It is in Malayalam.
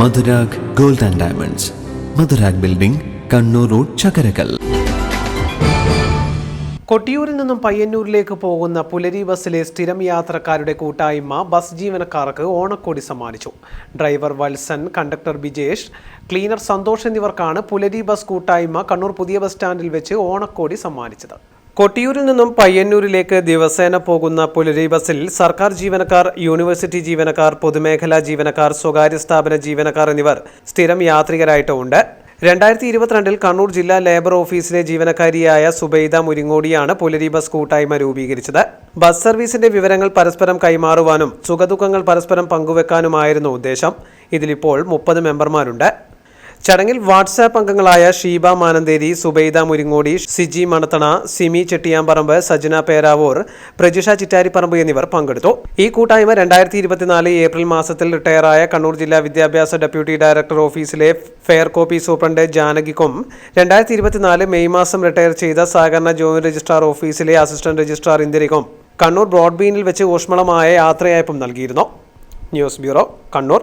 Madhurag gold and diamonds. Madhurag building Kannur road Chakkarakkal. കൊട്ടിയൂരിൽ നിന്നും പയ്യന്നൂരിലേക്ക് പോകുന്ന പുലരി ബസ്സിലെ സ്ഥിരം യാത്രക്കാരുടെ കൂട്ടായ്മ ബസ് ജീവനക്കാർക്ക് ഓണക്കോടി സമ്മാനിച്ചു. Driver Valsan conductor Bijesh cleaner Santhosh എന്നിവർക്കാണ് പുലരി ബസ് കൂട്ടായ്മ കണ്ണൂർ പുതിയ ബസ് സ്റ്റാൻഡിൽ വെച്ച് ഓണക്കോടി സമ്മാനിച്ചത്. കൊട്ടിയൂരിൽ നിന്നും പയ്യന്നൂരിലേക്ക് ദിവസേന പോകുന്ന പുലരി ബസ്സിൽ സർക്കാർ ജീവനക്കാർ യൂണിവേഴ്സിറ്റി ജീവനക്കാർ പൊതുമേഖലാ ജീവനക്കാർ സ്വകാര്യ സ്ഥാപന ജീവനക്കാർ എന്നിവർ സ്ഥിരം യാത്രികരായിട്ടുമുണ്ട്. രണ്ടായിരത്തി ഇരുപത്തിരണ്ടിൽ കണ്ണൂർ ജില്ലാ ലേബർ ഓഫീസിലെ ജീവനക്കാരിയായ സുബൈദ മുരിങ്ങോടിയാണ് പുലരി ബസ് കൂട്ടായ്മ രൂപീകരിച്ചത്. ബസ് സർവീസിന്റെ വിവരങ്ങൾ പരസ്പരം കൈമാറുവാനും സുഖദുഃഖങ്ങൾ പരസ്പരം പങ്കുവെക്കാനുമായിരുന്നു ഉദ്ദേശം. ഇതിലിപ്പോൾ മുപ്പത് മെമ്പർമാരുണ്ട്. ചടങ്ങിൽ വാട്സാപ്പ് അംഗങ്ങളായ ഷീബ മാനന്തേരി സുബൈദ മുരിങ്ങോടി സിജി മണത്തണ സിമി ചെട്ടിയാമ്പറമ്പ് സജന പേരാവൂർ പ്രജിഷ ചിറ്റാരിപ്പറമ്പ് എന്നിവർ പങ്കെടുത്തു. ഈ കൂട്ടായ്മ രണ്ടായിരത്തി ഇരുപത്തിനാല് ഏപ്രിൽ മാസത്തിൽ റിട്ടയറായ കണ്ണൂർ ജില്ലാ വിദ്യാഭ്യാസ ഡെപ്യൂട്ടി ഡയറക്ടർ ഓഫീസിലെ ഫെയർ കോപ്പി സൂപ്രണ്ട് ജാനകിക്കും രണ്ടായിരത്തി ഇരുപത്തിനാല് മെയ് മാസം റിട്ടയർ ചെയ്ത സഹകരണ ജോയിന്റ് രജിസ്ട്രാർ ഓഫീസിലെ അസിസ്റ്റന്റ് രജിസ്ട്രാർ ഇന്ദിരയ്ക്കും കണ്ണൂർ ബ്രോഡ്ബീനിൽ വെച്ച് ഊഷ്മളമായ യാത്രയയപ്പും നൽകിയിരുന്നു. News bureau Kannur.